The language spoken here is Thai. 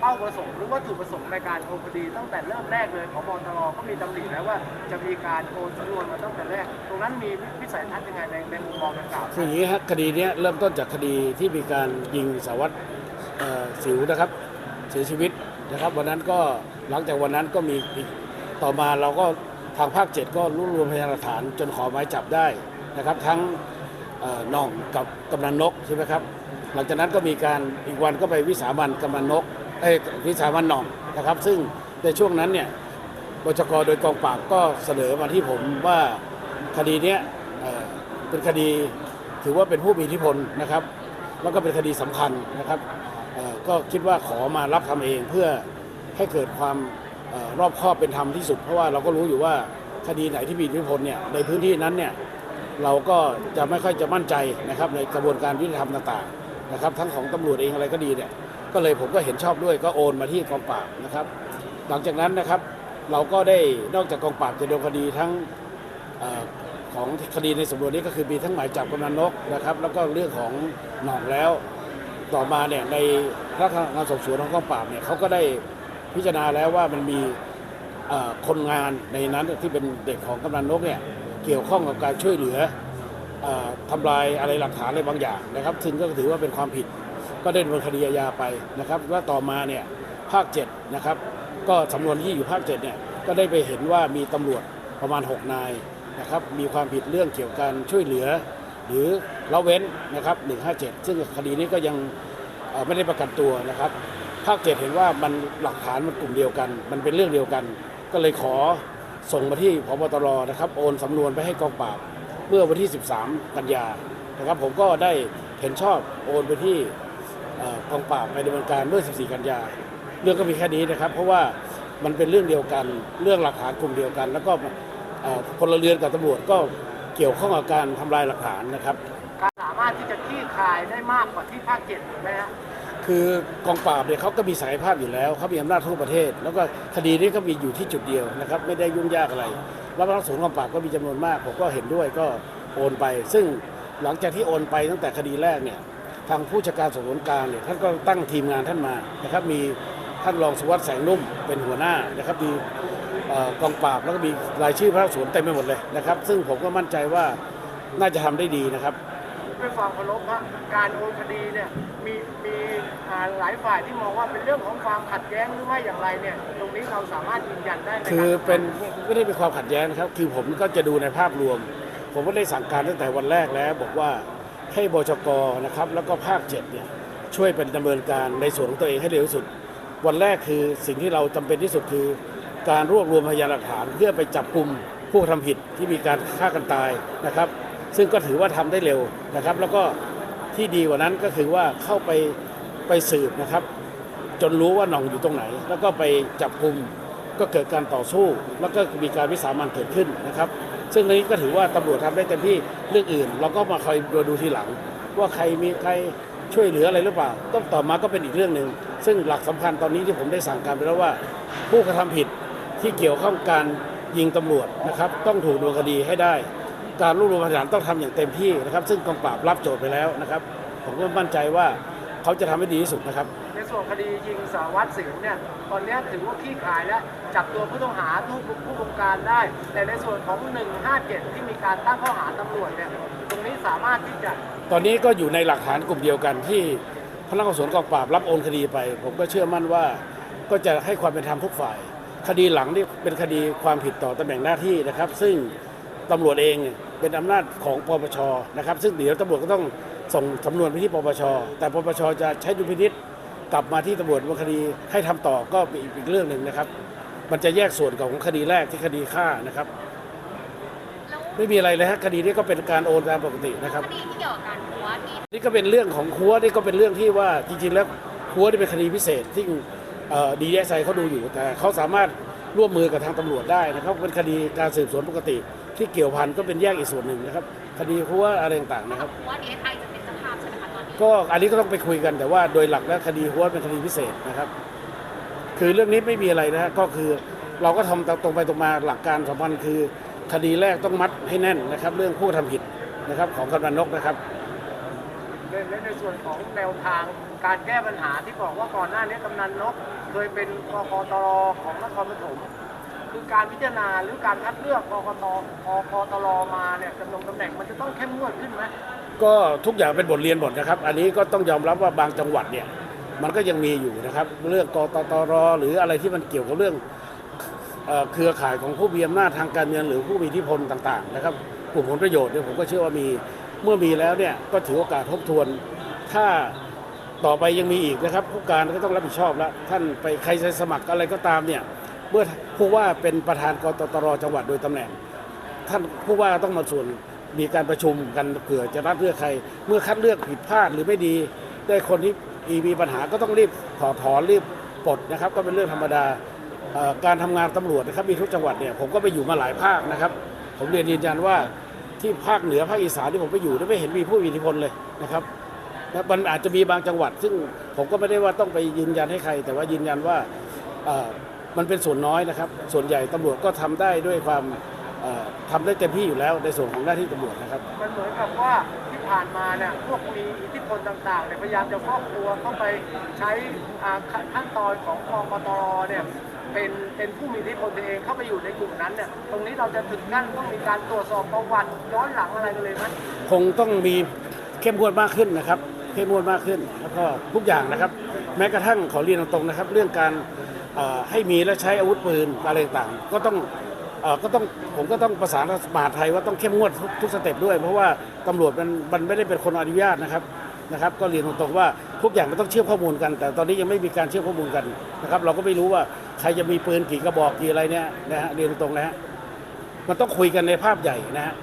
เป้าประสงค์หรือวัตถุประสงค์ในการโอนคดีตั้งแต่เริ่มแรกเลยพบตรก็มีตำหนิแล้วว่าจะมีการโอนสำนวนมาตั้งแต่แรก ตรงนั้นมีวิสัยทัศน์ยังไงในในมุมมองดังกล่าวคืออย่างนี้ฮะคดีเนี้ยเริ่มต้นจากคดีที่มีการยิงสารวัตรเอ่อสิวนะครับ เสียชีวิตนะครับวันนั้นก็หลังจากวันนั้นก็มีอีกต่อมาเราก็ทางภาคเจ็ดก็รวบรวมพยานหลักฐานจนขอหมายจับได้นะครับ ทั้งเอ่อหน่องกับกำนันนกใช่ไหมครับหลังจากนั้นก็มีการอีกวันก็ไปวิสามันกำนันนก วิสามันหนองนะครับ ซึ่งในช่วงนั้นเนี่ยบชกโดยกองปราบก็เสนอมาที่ผมว่าคดีเนี้ยเเป็นคดีถือว่าเป็นผู้มีอิทธิพลนะครับ แล้วก็เป็นคดีสำคัญนะครับก็คิดว่าขอมารับทำเองเพื่อให้เกิดความอรอบคอบเป็นธรรมที่สุด เพราะว่าเราก็รู้อยู่ว่าคดีไหนที่มีอิทธิพลเนี่ยในพื้นที่นั้นเนี่ยเราก็จะไม่ค่อยจะมั่นใจนะครับในกระบวนการยุติธรรมต่างๆนะครับ ทั้งของตำรวจเองอะไรก็ดีเนี่ย ก็เลยผมก็เห็นชอบด้วยก็โอนมาที่กองปราบนะครับ หลังจากนั้นนะครับเราก็ได้นอกจากกองปราบจะดำเนินคดีทั้งอของคดีในสำนวนนี้ก็คือมีทั้งหมายจับกำนันนกนะครับ แล้วก็เรื่องของหน่องแล้ว ต่อมาเนี่ยในพนักงานสอบสวนของกองปราบเนี่ยเขาก็ได้พิจารณาแล้วว่ามันมีคนงานในนั้นที่เป็นเด็กของกำนันนกเนี่ยเกี่ยวข้องกับการช่วยเหลืออ่อทำลายอะไรหลักฐานอะไรบางอย่างนะครับ ซึ่งก็ถือว่าเป็นความผิด ก็ได้ดำเนินคดีอาญาไปนะครับว่าต่อมาเนี่ยภาค7นะครับก็สำนวนที่อยู่ภาค7เนี่ยก็ได้ไปเห็นว่ามีตำรวจประมาณ 6 นายนะครับมีความผิดเรื่องเกี่ยวกับการช่วยเหลือ หรือละเว้นนะครับ157 ซึ่งคดีนี้ก็ยังไม่ได้ประกันตัวนะครับภาค7เห็นว่ามันหลักฐานมันกลุ่มเดียวกัน มันเป็นเรื่องเดียวกัน ก็เลยขอส่งมาที่พบตรนะครับโอนสำนวนไปให้กองปราบเมื่อวันที่ 13 กันยานะครับผมก็ได้เห็นชอบโอนไปที่ กองปราบไปดำเนินการเมื่อ 14 กันยา เรื่องก็มีแค่นี้นะครับ เพราะว่ามันเป็นเรื่องเดียวกัน เรื่องหลักฐานกลุ่มเดียวกัน แล้วก็เอ่อพลเรือนกับตำรวจก็เกี่ยวข้องกับการทำลายหลักฐานนะครับ การสามารถที่จะคลี่คลายได้มากกว่าที่ภาคเจ็ดถูกไหมฮะคือกองปราบเนี่ยเขาก็มีศักยภาพอยู่แล้วเขามีอำนาจทั่วประเทศ แล้วก็คดีนี้ก็มีอยู่ที่จุดเดียวนะครับ ไม่ได้ยุ่งยากอะไร แล้วพนักสวนกองปราบก็มีจำนวนมากผมก็เห็นด้วยก็โอนไป ซึ่งหลังจากที่โอนไปตั้งแต่คดีแรกเนี่ย ทางผู้จัดการสอบสวนกลางเนี่ยท่านก็ตั้งทีมงานท่านมานะครับ มีท่านรองสวัสดิ์แสงนุ่มเป็นหัวหน้านะครับมีเอ่อกองปราบแล้วก็มีรายชื่อพระสวนเต็มไปหมดเลยนะครับ ซึ่งผมก็มั่นใจว่าน่าจะทำได้ดีนะครับด้วยความเคารพฮะการโอนคดีเนี่ยมีมีอ่าหลายฝ่ายที่มองว่าเป็นเรื่องของความขัดแย้งหรือไม่อย่างไรเนี่ยตรงนี้เราสามารถยืนยันได้ไหมรับคือเป็นไม่ได้เป็นความขัดแย้งนะครับ คือผมก็จะดูในภาพรวม ผมก็ได้สั่งการตั้งแต่วันแรกแล้ว บอกว่า ให้บชกนะครับแล้วก็ภาคเจ็ดเนี่ยช่วยเป็นดำเนินการในส่วนของตัวเองให้เร็วที่สุด วันแรกคือสิ่งที่เราจำเป็นที่สุดคือ การรวบรวมพยานหลักฐาน เพื่อไปจับกลุ่มผู้กระทำผิดที่มีการฆ่ากันตายนะครับ ซึ่งก็ถือว่าทำได้เร็วนะครับ แล้วก็ที่ดีกว่านั้นก็คือว่าเข้าไปไปสืบนะครับ จนรู้ว่าหน่องอยู่ตรงไหน แล้วก็ไปจับกลุ่มก็เกิดการต่อสู้ แล้วก็มีการวิสามันเกิดขึ้นนะครับ ซึ่งนนี้ก็ถือว่าตำรวจทำได้เต็มที่เรื่องอื่น เราก็มาคอยดูดูทีหลัง ว่าใครมีใครช่วยเหลืออะไรหรือเปล่า ต้องต่อมาก็เป็นอีกเรื่องหนึ่งซึ่งหลักสำคัญตอนนี้ที่ผมได้สั่งการไปแล้วว่า ผู้กระทำผิดที่เกี่ยวข้องการยิงตำรวจนะครับต้องถูกดำเนินคดีให้ได้ การรวบรวมพยานหลักฐานต้องทำอย่างเต็มที่นะครับ ซึ่งกองปราบรับโจทย์ไปแล้วนะครับ ผมก็มั่นใจว่าเขาจะทำให้ดีที่สุดนะครับ ส่วนคดียิงสารวัตรสิวเนี่ยตอนนี้ถือว่าคลี่คลายแล้วจับตัวผู้ต้องหาผู้ผู้บงการได้ แต่ในส่วนของ 157 ที่มีการตั้งข้อหาตำรวจเนี่ยตรงนี้สามารถที่จะ ตอนนี้ก็อยู่ในหลักฐานกลุ่มเดียวกันที่พนักงานสอบสวนกองปราบรับโอนคดีไป ผมก็เชื่อมั่นว่าก็จะให้ความเป็นธรรมทุกฝ่าย คดีหลังนี่เป็นคดีความผิดต่อตำแหน่งหน้าที่นะครับ ซึ่งตำรวจเองเป็นอำนาจของปปชนะครับ ซึ่งเดี๋ยวตำรวจก็ต้องส่งสำนวนไปที่ปปชแต่ปปชจะใช้ดุลพินิษ กลับมาที่ตำรวจว่าคดีให้ทำต่อก็เป็นอีกเรื่องหนึ่งนะครับ มันจะแยกส่วนของคดีแรกที่คดีฆ่านะครับแล้วไม่มีอะไรเลยฮะคดีนี้ก็เป็นการโอนตามปกตินะครับคดีที่เกี่ยวกับการหัวที่นี่ก็เป็นเรื่องของคัวนี่ก็เป็นเรื่องที่ว่าจริงๆแล้วคัวนี่เป็นคดีพิเศษที่ดีเอสไอเขาดูอยู่ แต่เขาสามารถร่วมมือกับทางตำรวจได้นะครับเป็นคดีการสืบสวนปกติ ที่เกี่ยวพันก็เป็นแยกอีกส่วนหนึ่งนะครับ คดีคัวอะไรต่างๆนะครับหัวดีเอสไอ ก็อันนี้ก็ต้องไปคุยกันแต่ว่าโดยหลักแล้วคดีคัวเป็นคดีพิเศษนะครับ คือเรื่องนี้ไม่มีอะไรนะก็คือเราก็ทำตรงไปตรงมาหลักการสำคัญคือ คดีแรกต้องมัดให้แน่นนะครับ เรื่องผู้ทำผิดนะครับของกำนันนกนะครับในในในส่วนของแนวทางการแก้ปัญหาที่บอกว่าก่อนหน้านี้กำนันนก เคยเป็นกกตรของนครปฐมคือการพิจารณาหรือการคัดเลือกกกตกกตรมาเนี่ยดำรงตำแหน่งมันจะต้องเข้มงวดขึ้นไหม ก็ทุกอย่างเป็นบทเรียนหมดนะครับ อันนี้ก็ต้องยอมรับว่าบางจังหวัดเนี่ยมันก็ยังมีอยู่นะครับ เรื่องกตตรหรืออะไรที่มันเกี่ยวกับเรื่องเอเครือข่ายของผู้มีอำนาจทางการเมืองหรือผู้มีอิทธิพลต่างๆนะครับกลุ่มผลประโยชน์เนี่ยผมก็เชื่อว่ามีเมื่อมีแล้วเนี่ยก็ถือโอกาสทบทวน ถ้าต่อไปยังมีอีกนะครับ ผู้การก็ต้องรับผิดชอบแล้วท่านไปใครจะสมัครอะไรก็ตามเนี่ยเมื่อผู้ว่าเป็นประธานกตตรจังหวัดโดยตำแหน่ง ท่านผู้ว่าต้องมาส่วน มีการประชุมกันเผื่อจะรับเลือกใคร เมื่อคัดเลือกผิดพลาดหรือไม่ดีได้คนที่มีปัญหาก็ต้องรีบถอดถอนรีบปลดนะครับ ก็เป็นเรื่องธรรมดาการทำงานตำรวจนะครับมีทุกจังหวัดเนี่ยผมก็ไปอยู่มาหลายภาคนะครับ ผมเรียนยืนยันว่าที่ภาคเหนือภาคอีสานที่ผมไปอยู่ไม่เห็นมีผู้มีอิทธิพลเลยนะครับและมันอาจจะมีบางจังหวัด ซึ่งผมก็ไม่ได้ว่าต้องไปยืนยันให้ใคร แต่ว่ายืนยันว่ามันเป็นส่วนน้อยนะครับ ส่วนใหญ่ตำรวจก็ทำได้ด้วยความ ทำได้เต็มที่อยู่แล้วในส่วนของหน้าที่ตำรวจนะครับ มันเหมือนกับว่าที่ผ่านมาเนี่ยพวกมีอิทธิพลต่างๆเนี่ยพยายามจะครอบครัวเข้าไปใช้อ่าขั้นขั้นตอนของกกตรเนี่ยเป็นเป็นผู้มีอิทธิพลตัวเองเข้าไปอยู่ในกลุ่มนั้นเนี่ยตรงนี้เราจะถึงขั้นต้องมีการตรวจสอบประวัติย้อนหลังอะไรกันเลยไหมคงต้องมีเข้มงวดมากขึ้นนะครับเข้มงวดมากขึ้นแล้วก็ทุกอย่างนะครับ แม้กระทั่งขอเรียนตรงๆนะครับ เรื่องการเอ่อให้มีและใช้อาวุธปืนอะไรต่างๆก็ต้อง เอ่อก็ต้องผมก็ต้องประสานกับมหาดไทยว่าต้องเข้มงวดทุกทุกสเต็ปด้วย เพราะว่าตำรวจมันมันไม่ได้เป็นคนอนุญาตนะครับนะครับ ก็เรียนตรงๆว่าทุกอย่างมันต้องเชื่อมข้อมูลกัน แต่ตอนนี้ยังไม่มีการเชื่อมข้อมูลกันนะครับเราก็ไม่รู้ว่าใครจะมีปืนกี่กระบอกกี่อะไรเนี่ยนะฮะเรียนตรงๆนะฮะมันต้องคุยกันในภาพใหญ่นะฮะ